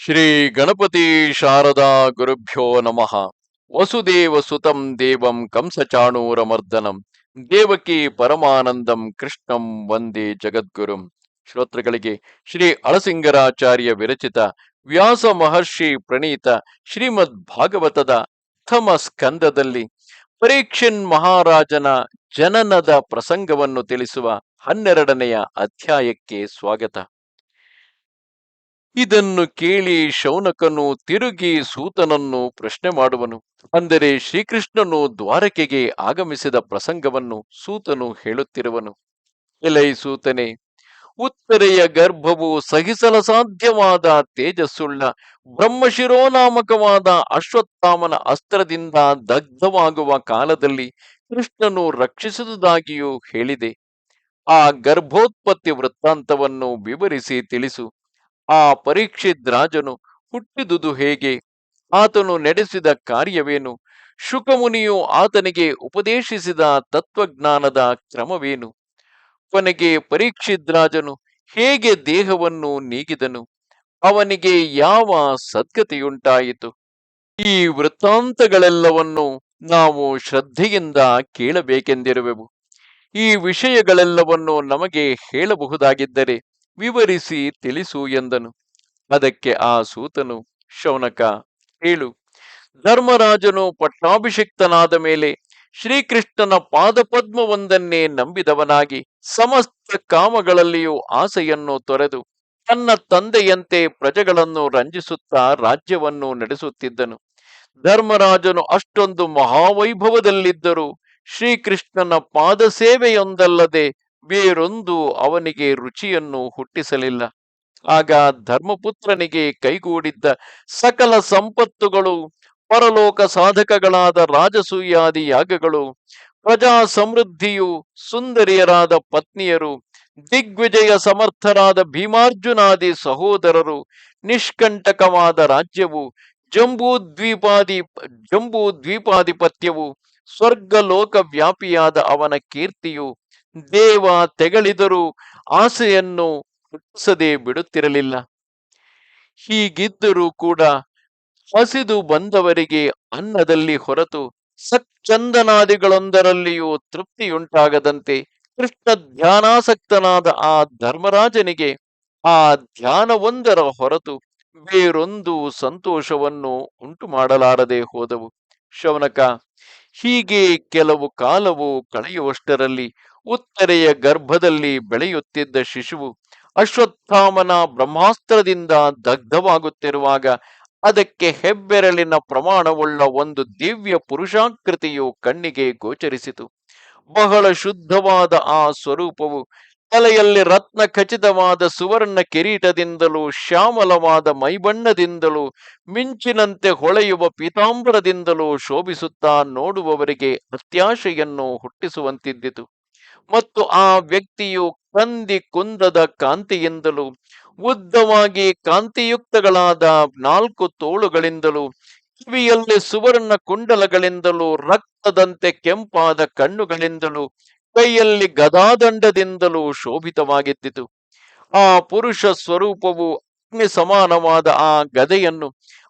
ಶ್ರೀ ಗಣಪತಿ ಶಾರದಾ ಗುರುಭ್ಯೋ ನಮಃ. ವಸುದೇವ ಸುತಂ ದೇವಂ ಕಂಸಚಾಣೂರಮರ್ದನಂ. ದೇವಕಿ ಪರಮಾನಂದಂ ಕೃಷ್ಣಂ ವಂದೇ ಜಗದ್ಗುರುಂ. ಶ್ರೋತೃಗಳಿಗೆ ಶ್ರೀ ಅಳಸಿಂಗರಾಚಾರ್ಯ ವಿರಚಿತ ವ್ಯಾಸ ಮಹರ್ಷಿ ಪ್ರಣೀತ ಶ್ರೀಮದ್ ಭಾಗವತದ ಪ್ರಥಮ ಸ್ಕಂದದಲ್ಲಿ ಪರೀಕ್ಷನ್ ಮಹಾರಾಜನ ಜನನದ ಪ್ರಸಂಗವನ್ನು ತಿಳಿಸುವ ಹನ್ನೆರಡನೆಯ ಅಧ್ಯಾಯಕ್ಕೆ ಸ್ವಾಗತ. ಇದನ್ನು ಕೇಳಿ ಶೌನಕನು ತಿರುಗಿ ಸೂತನನ್ನು ಪ್ರಶ್ನೆ ಮಾಡುವನು. ಅಂದರೆ ಶ್ರೀಕೃಷ್ಣನು ದ್ವಾರಕೆಗೆ ಆಗಮಿಸಿದ ಪ್ರಸಂಗವನ್ನು ಸೂತನು ಹೇಳುತ್ತಿರುವನು. ಎಲೈ ಸೂತನೆ, ಉತ್ತರೆಯ ಗರ್ಭವು ಸಹಿಸಲ ಸಾಧ್ಯವಾದ ತೇಜಸ್ಸುಳ್ಳ, ಬ್ರಹ್ಮಶಿರೋನಾಮಕವಾದ ಅಶ್ವತ್ಥಾಮನ ಅಸ್ತ್ರದಿಂದ ದಗ್ಧವಾಗುವ ಕಾಲದಲ್ಲಿ ಕೃಷ್ಣನು ರಕ್ಷಿಸುವುದಾಗಿಯೂ ಹೇಳಿದೆ. ಆ ಗರ್ಭೋತ್ಪತ್ತಿ ವೃತ್ತಾಂತವನ್ನು ವಿವರಿಸಿ ತಿಳಿಸು. ಆ ಪರೀಕ್ಷಿತ್ ರಾಜನು ಹುಟ್ಟಿದುದು ಹೇಗೆ? ಆತನು ನಡೆಸಿದ ಕಾರ್ಯವೇನು? ಶುಕಮುನಿಯು ಆತನಿಗೆ ಉಪದೇಶಿಸಿದ ತತ್ವಜ್ಞಾನದ ಕ್ರಮವೇನು? ಕೊನೆಗೆ ಪರೀಕ್ಷಿತ್ ರಾಜನು ಹೇಗೆ ದೇಹವನ್ನು ನೀಗಿದನು? ಅವನಿಗೆ ಯಾವ ಸದ್ಗತಿಯುಂಟಾಯಿತು? ಈ ವೃತ್ತಾಂತಗಳೆಲ್ಲವನ್ನು ನಾವು ಶ್ರದ್ಧೆಯಿಂದ ಕೇಳಬೇಕೆಂದಿರುವೆವು. ಈ ವಿಷಯಗಳೆಲ್ಲವನ್ನು ನಮಗೆ ಹೇಳಬಹುದಾಗಿದ್ದರೆ ವಿವರಿಸಿ ತಿಳಿಸು ಎಂದನು. ಅದಕ್ಕೆ ಆ ಸೂತನು, ಶೌನಕ, ಹೇಳು, ಧರ್ಮರಾಜನು ಪಟ್ಟಾಭಿಷಿಕ್ತನಾದ ಮೇಲೆ ಶ್ರೀಕೃಷ್ಣನ ಪಾದಪದ್ಮವೊಂದನ್ನೇ ನಂಬಿದವನಾಗಿ ಸಮಸ್ತ ಕಾಮಗಳಲ್ಲಿಯೂ ಆಸೆಯನ್ನು ತೊರೆದು ತನ್ನ ತಂದೆಯಂತೆ ಪ್ರಜೆಗಳನ್ನು ರಂಜಿಸುತ್ತಾ ರಾಜ್ಯವನ್ನು ನಡೆಸುತ್ತಿದ್ದನು. ಧರ್ಮರಾಜನು ಅಷ್ಟೊಂದು ಮಹಾವೈಭವದಲ್ಲಿದ್ದರೂ ಶ್ರೀಕೃಷ್ಣನ ಪಾದ ಸೇವೆಯೊಂದಲ್ಲದೆ ಬೇರೊಂದು ಅವನಿಗೆ ರುಚಿಯನ್ನು ಹುಟ್ಟಿಸಲಿಲ್ಲ. ಆಗ ಧರ್ಮಪುತ್ರನಿಗೆ ಕೈಗೂಡಿದ್ದ ಸಕಲ ಸಂಪತ್ತುಗಳು, ಪರಲೋಕ ಸಾಧಕಗಳಾದ ರಾಜಸೂಯಾದಿ ಯಾಗಗಳು ಪ್ರಜಾ ಸಮೃದ್ಧಿಯು ಸುಂದರಿಯರಾದ ಪತ್ನಿಯರು, ದಿಗ್ವಿಜಯ ಸಮರ್ಥರಾದ ಭೀಮಾರ್ಜುನಾದಿ ಸಹೋದರರು, ನಿಷ್ಕಂಟಕವಾದ ರಾಜ್ಯವು ಜಂಬೂ ದ್ವೀಪಾದಿ ಜಂಬೂ ದ್ವೀಪಾಧಿಪತ್ಯವು ಸ್ವರ್ಗ ಲೋಕ ವ್ಯಾಪಿಯಾದ ಅವನ ಕೀರ್ತಿಯು ದೇವ ತೆಗಳಿದರೂ ಆಸೆಯನ್ನು ಹುಟ್ಟಿಸದೆ ಬಿಡುತ್ತಿರಲಿಲ್ಲ. ಹೀಗಿದ್ದರೂ ಕೂಡ ಹಸಿದು ಬಂದವರಿಗೆ ಅನ್ನದಲ್ಲಿ ಹೊರತು ಸಚ್ಚಂದನಾದಿಗಳೊಂದರಲ್ಲಿಯೂ ತೃಪ್ತಿಯುಂಟಾಗದಂತೆ ಕೃಷ್ಣ ಧ್ಯಾನಾಸಕ್ತನಾದ ಆ ಧರ್ಮರಾಜನಿಗೆ ಆ ಧ್ಯಾನವೊಂದರ ಹೊರತು ಬೇರೊಂದು ಸಂತೋಷವನ್ನು ಉಂಟು ಮಾಡಲಾರದೆ ಹೋದವು. ಶೌನಕ, ಹೀಗೆ ಕೆಲವು ಕಾಲವು ಕಳೆಯುವಷ್ಟರಲ್ಲಿ ಉತ್ತರೆಯ ಗರ್ಭದಲ್ಲಿ ಬೆಳೆಯುತ್ತಿದ್ದ ಶಿಶುವು ಅಶ್ವತ್ಥಾಮನ ಬ್ರಹ್ಮಾಸ್ತ್ರದಿಂದ ದಗ್ಧವಾಗುತ್ತಿರುವಾಗ ಅದಕ್ಕೆ ಹೆಬ್ಬೆರಳಿನ ಪ್ರಮಾಣವುಳ್ಳ ಒಂದು ದಿವ್ಯ ಪುರುಷಾಕೃತಿಯು ಕಣ್ಣಿಗೆ ಗೋಚರಿಸಿತು. ಬಹಳ ಶುದ್ಧವಾದ ಆ ಸ್ವರೂಪವು ತಲೆಯಲ್ಲಿ ರತ್ನ ಖಚಿತವಾದ ಸುವರ್ಣ ಕಿರೀಟದಿಂದಲೂ ಶ್ಯಾಮಲವಾದ ಮೈಬಣ್ಣದಿಂದಲೂ ಮಿಂಚಿನಂತೆ ಹೊಳೆಯುವ ಪೀತಾಂಬರದಿಂದಲೂ ಶೋಭಿಸುತ್ತಾ ನೋಡುವವರಿಗೆ ಅತ್ಯಾಶೆಯನ್ನು ಹುಟ್ಟಿಸುವಂತಿದ್ದಿತು. ಮತ್ತು ಆ ವ್ಯಕ್ತಿಯು ಕಂದಿ ಕುಂದದ ಕಾಂತಿಯಿಂದಲೂ, ಉದ್ದವಾಗಿ ಕಾಂತಿಯುಕ್ತಗಳಾದ ನಾಲ್ಕು ತೋಳುಗಳಿಂದಲೂ, ಕಿವಿಯಲ್ಲಿ ಸುವರ್ಣ ಕುಂಡಲಗಳಿಂದಲೂ, ರಕ್ತದಂತೆ ಕೆಂಪಾದ ಕಣ್ಣುಗಳಿಂದಲೂ, ಕೈಯಲ್ಲಿ ಗದಾದಂಡದಿಂದಲೂ ಶೋಭಿತವಾಗಿದ್ದಿತು ಆ ಪುರುಷ ಸ್ವರೂಪವು ಅಗ್ನಿ ಸಮಾನವಾದ ಆ ಗದೆಯನ್ನು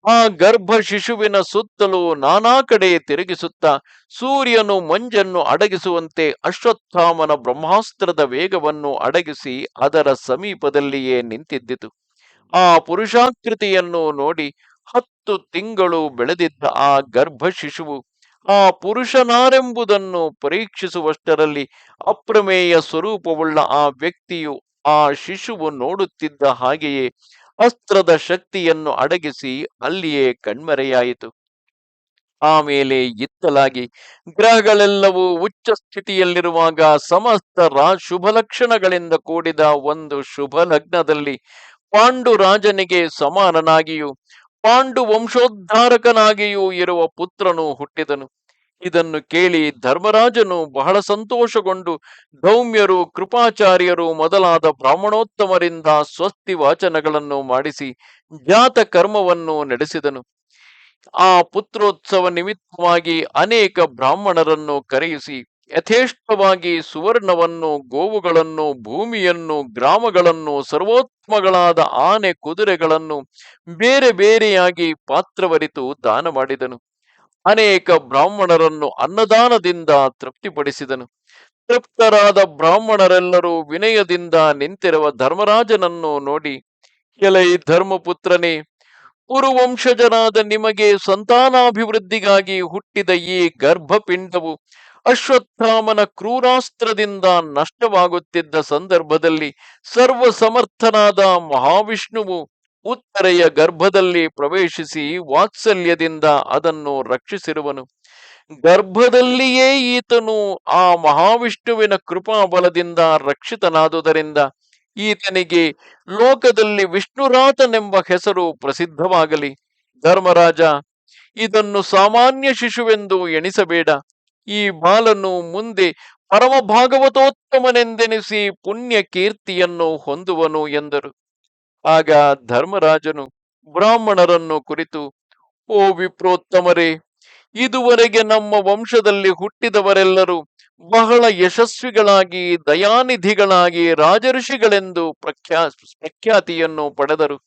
ಆ ಗರ್ಭ ಶಿಶುವಿನ ಸುತ್ತಲೂ ನಾನಾ ಕಡೆ ತಿರುಗಿಸುತ್ತಾ ಸೂರ್ಯನು ಮಂಜನ್ನು ಅಡಗಿಸುವಂತೆ ಅಶ್ವತ್ಥಾಮನ ಬ್ರಹ್ಮಾಸ್ತ್ರದ ವೇಗವನ್ನು ಅಡಗಿಸಿ ಅದರ ಸಮೀಪದಲ್ಲಿಯೇ ನಿಂತಿದ್ದಿತು. ಆ ಪುರುಷಾಕೃತಿಯನ್ನು ನೋಡಿ ಹತ್ತು ತಿಂಗಳು ಬೆಳೆದಿದ್ದ ಆ ಗರ್ಭ ಶಿಶುವು ಆ ಪುರುಷನಾರೆಂಬುದನ್ನು ಪರೀಕ್ಷಿಸುವಷ್ಟರಲ್ಲಿ ಅಪ್ರಮೇಯ ಸ್ವರೂಪವುಳ್ಳ ಆ ವ್ಯಕ್ತಿಯು ಆ ಶಿಶುವು ನೋಡುತ್ತಿದ್ದ ಹಾಗೆಯೇ ಅಸ್ತ್ರದ ಶಕ್ತಿಯನ್ನು ಅಡಗಿಸಿ ಅಲ್ಲಿಯೇ ಕಣ್ಮರೆಯಾಯಿತು. ಆಮೇಲೆ ಇತ್ತಲಾಗಿ ಗ್ರಹಗಳೆಲ್ಲವೂ ಉಚ್ಚ ಸ್ಥಿತಿಯಲ್ಲಿರುವಾಗ ಸಮಸ್ತ ರಾ ಶುಭ ಲಕ್ಷಣಗಳಿಂದ ಕೂಡಿದ ಒಂದು ಶುಭ ಲಗ್ನದಲ್ಲಿ ಪಾಂಡು ರಾಜನಿಗೆ ಸಮಾನನಾಗಿಯೂ ಪಾಂಡು ವಂಶೋದ್ಧಾರಕನಾಗಿಯೂ ಇರುವ ಪುತ್ರನು ಹುಟ್ಟಿದನು. ಇದನ್ನು ಕೇಳಿ ಧರ್ಮರಾಜನು ಬಹಳ ಸಂತೋಷಗೊಂಡು, ಧೌಮ್ಯರು, ಕೃಪಾಚಾರ್ಯರು ಮೊದಲಾದ ಬ್ರಾಹ್ಮಣೋತ್ತಮರಿಂದ ಸ್ವಸ್ತಿ ವಾಚನಗಳನ್ನು ಮಾಡಿಸಿ ಜಾತ ಕರ್ಮವನ್ನು ನಡೆಸಿದನು. ಆ ಪುತ್ರೋತ್ಸವ ನಿಮಿತ್ತವಾಗಿ ಅನೇಕ ಬ್ರಾಹ್ಮಣರನ್ನು ಕರೆಯಿಸಿ, ಯಥೇಷ್ಟವಾಗಿ ಸುವರ್ಣವನ್ನು, ಗೋವುಗಳನ್ನು, ಭೂಮಿಯನ್ನು, ಗ್ರಾಮಗಳನ್ನು ಸರ್ವೋತ್ಮಗಳಾದ ಆನೆ ಕುದುರೆಗಳನ್ನು ಬೇರೆ ಬೇರೆಯಾಗಿ ಪಾತ್ರವರಿತು ದಾನ ಮಾಡಿದನು. ಅನೇಕ ಬ್ರಾಹ್ಮಣರನ್ನು ಅನ್ನದಾನದಿಂದ ತೃಪ್ತಿಪಡಿಸಿದನು. ತೃಪ್ತರಾದ ಬ್ರಾಹ್ಮಣರೆಲ್ಲರೂ ವಿನಯದಿಂದ ನಿಂತಿರುವ ಧರ್ಮರಾಜನನ್ನು ನೋಡಿ, ಎಲೈ ಧರ್ಮಪುತ್ರನೇ ಕುರುವಂಶಜನಾದ ನಿಮಗೆ ಸಂತಾನಾಭಿವೃದ್ಧಿಗಾಗಿ ಹುಟ್ಟಿದ ಈ ಗರ್ಭಪಿಂಡವು ಅಶ್ವತ್ಥಾಮನ ಕ್ರೂರಾಸ್ತ್ರದಿಂದ ನಷ್ಟವಾಗುತ್ತಿದ್ದ ಸಂದರ್ಭದಲ್ಲಿ ಸರ್ವ ಸಮರ್ಥನಾದ ಮಹಾವಿಷ್ಣುವು ಉತ್ತರೆಯ ಗರ್ಭದಲ್ಲಿ ಪ್ರವೇಶಿಸಿ ವಾತ್ಸಲ್ಯದಿಂದ ಅದನ್ನು ರಕ್ಷಿಸಿರುವನು. ಗರ್ಭದಲ್ಲಿಯೇ ಈತನು ಆ ಮಹಾವಿಷ್ಣುವಿನ ಕೃಪಾಬಲದಿಂದ ರಕ್ಷಿತನಾದುದರಿಂದ ಈತನಿಗೆ ಲೋಕದಲ್ಲಿ ವಿಷ್ಣುರಾತನೆಂಬ ಹೆಸರು ಪ್ರಸಿದ್ಧವಾಗಲಿ. ಧರ್ಮರಾಜ, ಇದನ್ನು ಸಾಮಾನ್ಯ ಶಿಶುವೆಂದು ಎಣಿಸಬೇಡ. ಈ ಬಾಲನು ಮುಂದೆ ಪರಮ ಭಾಗವತೋತ್ತಮನೆಂದೆನಿಸಿ ಪುಣ್ಯ ಕೀರ್ತಿಯನ್ನು ಹೊಂದುವನು ಎಂದರು. ಆಗ ಧರ್ಮರಾಜನು ಬ್ರಾಹ್ಮಣರನ್ನು ಕುರಿತು, ಓ ವಿಪ್ರೋತ್ತಮರೇ, ಇದುವರೆಗೆ ನಮ್ಮ ವಂಶದಲ್ಲಿ ಹುಟ್ಟಿದವರೆಲ್ಲರೂ ಬಹಳ ಯಶಸ್ವಿಗಳಾಗಿ ದಯಾನಿಧಿಗಳಾಗಿ ರಾಜಋಷಿಗಳೆಂದು ಪ್ರಖ್ಯಾ, ಪ್ರಖ್ಯಾತಿಯನ್ನು ಪಡೆದರು.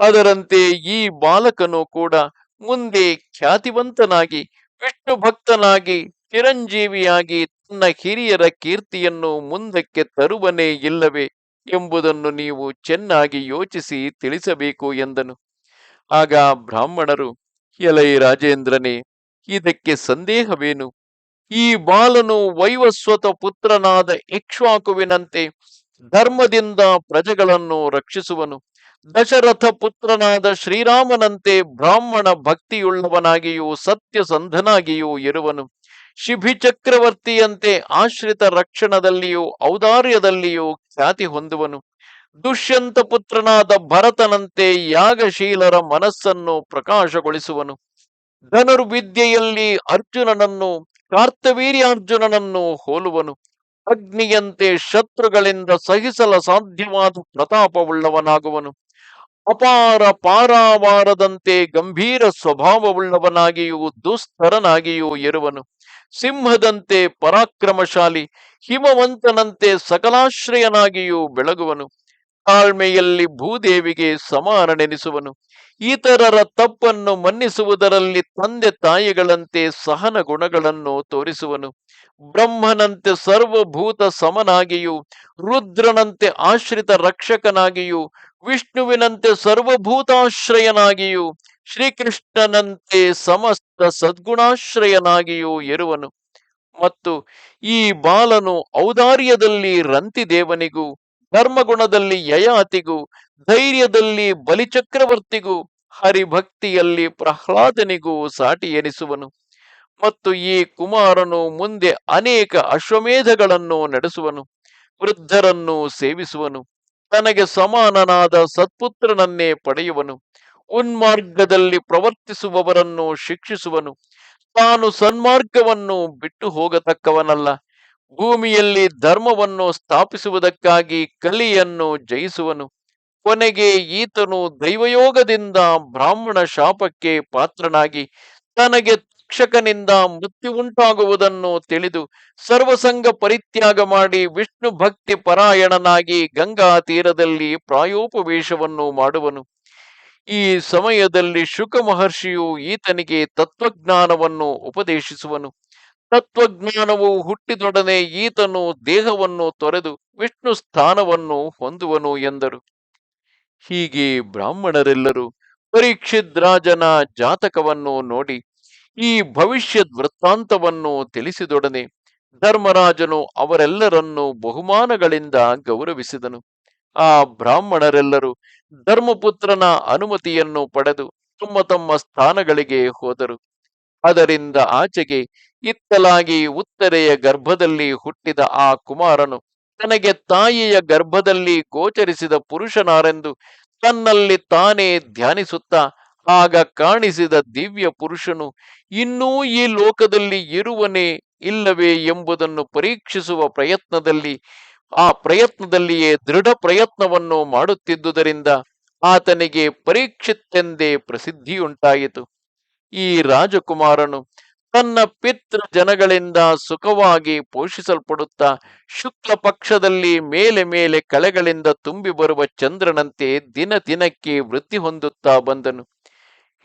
ಅದರಂತೆ ಈ ಬಾಲಕನು ಕೂಡ ಮುಂದೆ ಖ್ಯಾತಿವಂತನಾಗಿ ವಿಷ್ಣು ಭಕ್ತನಾಗಿ ಚಿರಂಜೀವಿಯಾಗಿ ತನ್ನ ಹಿರಿಯರ ಕೀರ್ತಿಯನ್ನು ಮುಂದಕ್ಕೆ ತರುವನೇ ಇಲ್ಲವೇ? ಎಂಬುದನ್ನು ನೀವು ಚೆನ್ನಾಗಿ ಯೋಚಿಸಿ ತಿಳಿಸಬೇಕು ಎಂದನು. ಆಗ ಬ್ರಾಹ್ಮಣರು, ಎಲೈ ರಾಜೇಂದ್ರನೇ, ಇದಕ್ಕೆ ಸಂದೇಹವೇನು? ಈ ಬಾಲನು ವೈವಸ್ವತ ಪುತ್ರನಾದ ಇಕ್ಷ್ವಾಕುವಿನಂತೆ ಧರ್ಮದಿಂದ ಪ್ರಜೆಗಳನ್ನು ರಕ್ಷಿಸುವನು. ದಶರಥ ಪುತ್ರನಾದ ಶ್ರೀರಾಮನಂತೆ ಬ್ರಾಹ್ಮಣ ಭಕ್ತಿಯುಳ್ಳವನಾಗಿಯೂ ಸತ್ಯಸಂಧನಾಗಿಯೂ ಇರುವನು. ಶಿಭಿ ಚಕ್ರವರ್ತಿಯಂತೆ ಆಶ್ರಿತ ರಕ್ಷಣದಲ್ಲಿಯೂ ಔದಾರ್ಯದಲ್ಲಿಯೂ ಖ್ಯಾತಿ ಹೊಂದುವನು. ದುಷ್ಯಂತ ಪುತ್ರನಾದ ಭರತನಂತೆ ಯಾಗಶೀಲರ ಮನಸ್ಸನ್ನು ಪ್ರಕಾಶಗೊಳಿಸುವನು. ಧನುರ್ವಿದ್ಯೆಯಲ್ಲಿ ಅರ್ಜುನನನ್ನು ಕಾರ್ತವೀರ್ಯಾರ್ಜುನನನ್ನು ಹೋಲುವನು. ಅಗ್ನಿಯಂತೆ ಶತ್ರುಗಳಿಂದ ಸಹಿಸಲ ಸಾಧ್ಯವಾದ ಪ್ರತಾಪವುಳ್ಳವನಾಗುವನು. ಅಪಾರ ಪಾರಾವಾರದಂತೆ ಗಂಭೀರ ಸ್ವಭಾವವುಳ್ಳವನಾಗಿಯೂ ದುಸ್ತರನಾಗಿಯೂ ಇರುವನು ಸಿಂಹದಂತೆ ಪರಾಕ್ರಮಶಾಲಿ, ಹಿಮವಂತನಂತೆ ಸಕಲಾಶ್ರಯನಾಗಿಯೂ ಬೆಳಗುವನು. ತಾಳ್ಮೆಯಲ್ಲಿ ಭೂದೇವಿಗೆ ಸಮಾನನೆನಿಸುವನು. ಇತರರ ತಪ್ಪನ್ನು ಮನ್ನಿಸುವುದರಲ್ಲಿ ತಂದೆ ತಾಯಿಗಳಂತೆ ಸಹನ ಗುಣಗಳನ್ನು ತೋರಿಸುವನು. ಬ್ರಹ್ಮನಂತೆ ಸರ್ವಭೂತ ಸಮನಾಗಿಯೂ, ರುದ್ರನಂತೆ ಆಶ್ರಿತ ರಕ್ಷಕನಾಗಿಯೂ ವಿಷ್ಣುವಿನಂತೆ ಸರ್ವಭೂತಾಶ್ರಯನಾಗಿಯೂ, ಶ್ರೀಕೃಷ್ಣನಂತೆ ಸಮಸ್ತ ಸದ್ಗುಣಾಶ್ರಯನಾಗಿಯೂ ಇರುವನು. ಮತ್ತು ಈ ಬಾಲನು ಔದಾರ್ಯದಲ್ಲಿ ರಂತಿದೇವನಿಗೂ, ಧರ್ಮಗುಣದಲ್ಲಿ ಯಯಾತಿಗೂ, ಧೈರ್ಯದಲ್ಲಿ ಬಲಿಚಕ್ರವರ್ತಿಗೂ, ಹರಿಭಕ್ತಿಯಲ್ಲಿ ಪ್ರಹ್ಲಾದನಿಗೂ ಸಾಟಿ ಎನಿಸುವನು ಮತ್ತು ಈ ಕುಮಾರನು ಮುಂದೆ ಅನೇಕ ಅಶ್ವಮೇಧಗಳನ್ನು ನಡೆಸುವನು, ವೃದ್ಧರನ್ನು ಸೇವಿಸುವನು. ತನಗೆ ಸಮಾನನಾದ ಸತ್ಪುತ್ರನನ್ನೇ ಪಡೆಯುವನು. ಉನ್ಮಾರ್ಗದಲ್ಲಿ ಪ್ರವರ್ತಿಸುವವರನ್ನು ಶಿಕ್ಷಿಸುವನು. ತಾನು ಸನ್ಮಾರ್ಗವನ್ನು ಬಿಟ್ಟು ಹೋಗತಕ್ಕವನಲ್ಲ. ಭೂಮಿಯಲ್ಲಿ ಧರ್ಮವನ್ನು ಸ್ಥಾಪಿಸುವುದಕ್ಕಾಗಿ ಕಲಿಯನ್ನು ಜಯಿಸುವನು. ಕೊನೆಗೆ ಈತನು ದೈವಯೋಗದಿಂದ ಬ್ರಾಹ್ಮಣ ಶಾಪಕ್ಕೆ ಪಾತ್ರನಾಗಿ ತನಗೆ ತಕ್ಷಕನಿಂದ ಮೃತ್ಯು ಉಂಟಾಗುವುದನ್ನು ತಿಳಿದು ಸರ್ವಸಂಗ ಪರಿತ್ಯಾಗ ಮಾಡಿ ವಿಷ್ಣು ಭಕ್ತಿ ಪರಾಯಣನಾಗಿ ಗಂಗಾ ತೀರದಲ್ಲಿ ಪ್ರಾಯೋಪವೇಶವನ್ನು ಮಾಡುವನು. ಈ ಸಮಯದಲ್ಲಿ ಶುಕ ಮಹರ್ಷಿಯು ಈತನಿಗೆ ತತ್ವಜ್ಞಾನವನ್ನು ಉಪದೇಶಿಸುವನು. ತತ್ವಜ್ಞಾನವು ಹುಟ್ಟಿದೊಡನೆ ಈತನು ದೇಹವನ್ನು ತೊರೆದು ವಿಷ್ಣು ಸ್ಥಾನವನ್ನು ಹೊಂದುವನು ಎಂದರು. ಹೀಗೆ ಬ್ರಾಹ್ಮಣರೆಲ್ಲರೂ ಪರೀಕ್ಷಿದ್ರಾಜನ ಜಾತಕವನ್ನು ನೋಡಿ ಈ ಭವಿಷ್ಯದ್ ವೃತ್ತಾಂತವನ್ನು ತಿಳಿಸಿದೊಡನೆ ಧರ್ಮರಾಜನು ಅವರೆಲ್ಲರನ್ನು ಬಹುಮಾನಗಳಿಂದ ಗೌರವಿಸಿದನು. ಆ ಬ್ರಾಹ್ಮಣರೆಲ್ಲರೂ ಧರ್ಮಪುತ್ರನ ಅನುಮತಿಯನ್ನು ಪಡೆದು ತಮ್ಮ ತಮ್ಮ ಸ್ಥಾನಗಳಿಗೆ ಹೋದರು. ಅದರಿಂದ ಆಚೆಗೆ ಇತ್ತಲಾಗಿ ಉತ್ತರೆಯ ಗರ್ಭದಲ್ಲಿ ಹುಟ್ಟಿದ ಆ ಕುಮಾರನು ತನಗೆ ತಾಯಿಯ ಗರ್ಭದಲ್ಲಿ ಗೋಚರಿಸಿದ ಪುರುಷನಾರೆಂದು ತನ್ನಲ್ಲಿ ತಾನೇ ಧ್ಯಾನಿಸುತ್ತಾ ಆಗ ಕಾಣಿಸಿದ ದಿವ್ಯ ಪುರುಷನು, ಇನ್ನೂ ಈ ಲೋಕದಲ್ಲಿ ಇರುವನೇ ಇಲ್ಲವೇ ಎಂಬುದನ್ನು ಪರೀಕ್ಷಿಸುವ ಪ್ರಯತ್ನದಲ್ಲಿ, ಆ ಪ್ರಯತ್ನದಲ್ಲಿಯೇ ದೃಢ ಪ್ರಯತ್ನವನ್ನು ಮಾಡುತ್ತಿದ್ದುದರಿಂದ ಆತನಿಗೆ ಪರೀಕ್ಷಿತ್ತೆಂದೇ ಪ್ರಸಿದ್ಧಿಯುಂಟಾಯಿತು. ಈ ರಾಜಕುಮಾರನು ತನ್ನ ಪಿತೃ ಜನಗಳಿಂದ ಸುಖವಾಗಿ ಪೋಷಿಸಲ್ಪಡುತ್ತಾ ಶುಕ್ಲ ಪಕ್ಷದಲ್ಲಿ ಮೇಲೆ ಮೇಲೆ ಕಳೆಗಳಿಂದ ತುಂಬಿ ಬರುವ ಚಂದ್ರನಂತೆ ದಿನ ದಿನಕ್ಕೆ ವೃದ್ಧಿ ಹೊಂದುತ್ತಾ ಬಂದನು.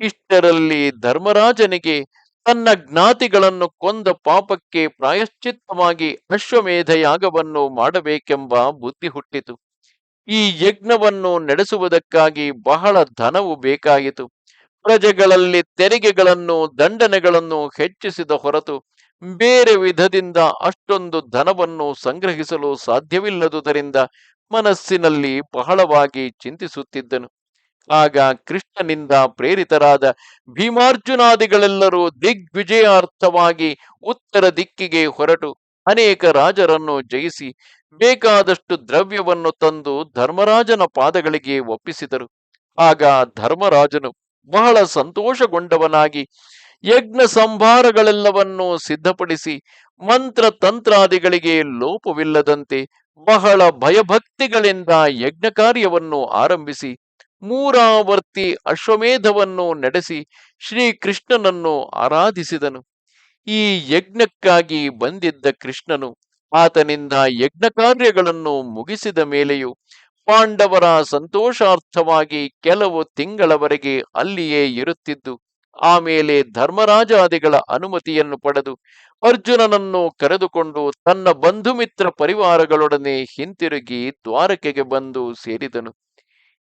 ಇಷ್ಟರಲ್ಲಿ ಧರ್ಮರಾಜನಿಗೆ ತನ್ನ ಜ್ಞಾತಿಗಳನ್ನು ಕೊಂದ ಪಾಪಕ್ಕೆ ಪ್ರಾಯಶ್ಚಿತ್ತವಾಗಿ ಅಶ್ವಮೇಧ ಯಾಗವನ್ನು ಮಾಡಬೇಕೆಂಬ ಬುದ್ಧಿ ಹುಟ್ಟಿತು. ಈ ಯಜ್ಞವನ್ನು ನಡೆಸುವುದಕ್ಕಾಗಿ ಬಹಳ ಧನವು ಬೇಕಾಯಿತು. ಪ್ರಜೆಗಳಲ್ಲಿ ತೆರಿಗೆಗಳನ್ನು, ದಂಡನೆಗಳನ್ನು ಹೆಚ್ಚಿಸಿದ ಹೊರತು ಬೇರೆ ವಿಧದಿಂದ ಅಷ್ಟೊಂದು ಧನವನ್ನು ಸಂಗ್ರಹಿಸಲು ಸಾಧ್ಯವಿಲ್ಲದುದರಿಂದ ಮನಸ್ಸಿನಲ್ಲಿ ಬಹಳವಾಗಿ ಚಿಂತಿಸುತ್ತಿದ್ದನು. ಆಗ ಕೃಷ್ಣನಿಂದ ಪ್ರೇರಿತರಾದ ಭೀಮಾರ್ಜುನಾದಿಗಳೆಲ್ಲರೂ ದಿಗ್ವಿಜಯಾರ್ಥವಾಗಿ ಉತ್ತರ ದಿಕ್ಕಿಗೆ ಹೊರಟು. ಅನೇಕ ರಾಜರನ್ನು ಜಯಿಸಿ ಬೇಕಾದಷ್ಟು ದ್ರವ್ಯವನ್ನು ತಂದು ಧರ್ಮರಾಜನ ಪಾದಗಳಿಗೆ ಒಪ್ಪಿಸಿದರು. ಆಗ ಧರ್ಮರಾಜನು ಬಹಳ ಸಂತೋಷಗೊಂಡವನಾಗಿ ಯಜ್ಞ ಸಂಭಾರಗಳೆಲ್ಲವನ್ನೂ ಸಿದ್ಧಪಡಿಸಿ ಮಂತ್ರ ತಂತ್ರಾದಿಗಳಿಗೆ ಲೋಪವಿಲ್ಲದಂತೆ ಬಹಳ ಭಯಭಕ್ತಿಗಳಿಂದ ಯಜ್ಞ ಕಾರ್ಯವನ್ನು ಆರಂಭಿಸಿ ಮೂರಾವರ್ತಿ ಅಶ್ವಮೇಧವನ್ನು ನಡೆಸಿ ಶ್ರೀಕೃಷ್ಣನನ್ನು ಆರಾಧಿಸಿದನು. ಈ ಯಜ್ಞಕ್ಕಾಗಿ ಬಂದಿದ್ದ ಕೃಷ್ಣನು ಆತನಿಂದ ಯಜ್ಞ ಕಾರ್ಯಗಳನ್ನು ಮುಗಿಸಿದ ಮೇಲೆಯೂ ಪಾಂಡವರ ಸಂತೋಷಾರ್ಥವಾಗಿ ಕೆಲವು ತಿಂಗಳವರೆಗೆ ಅಲ್ಲಿಯೇ ಇರುತ್ತಿದ್ದು, ಆಮೇಲೆ ಧರ್ಮರಾಜಾದಿಗಳ ಅನುಮತಿಯನ್ನು ಪಡೆದು ಅರ್ಜುನನನ್ನು ಕರೆದುಕೊಂಡು ತನ್ನ ಬಂಧುಮಿತ್ರ ಪರಿವಾರಗಳೊಡನೆ ಹಿಂತಿರುಗಿ ದ್ವಾರಕೆಗೆ ಬಂದು ಸೇರಿದನು.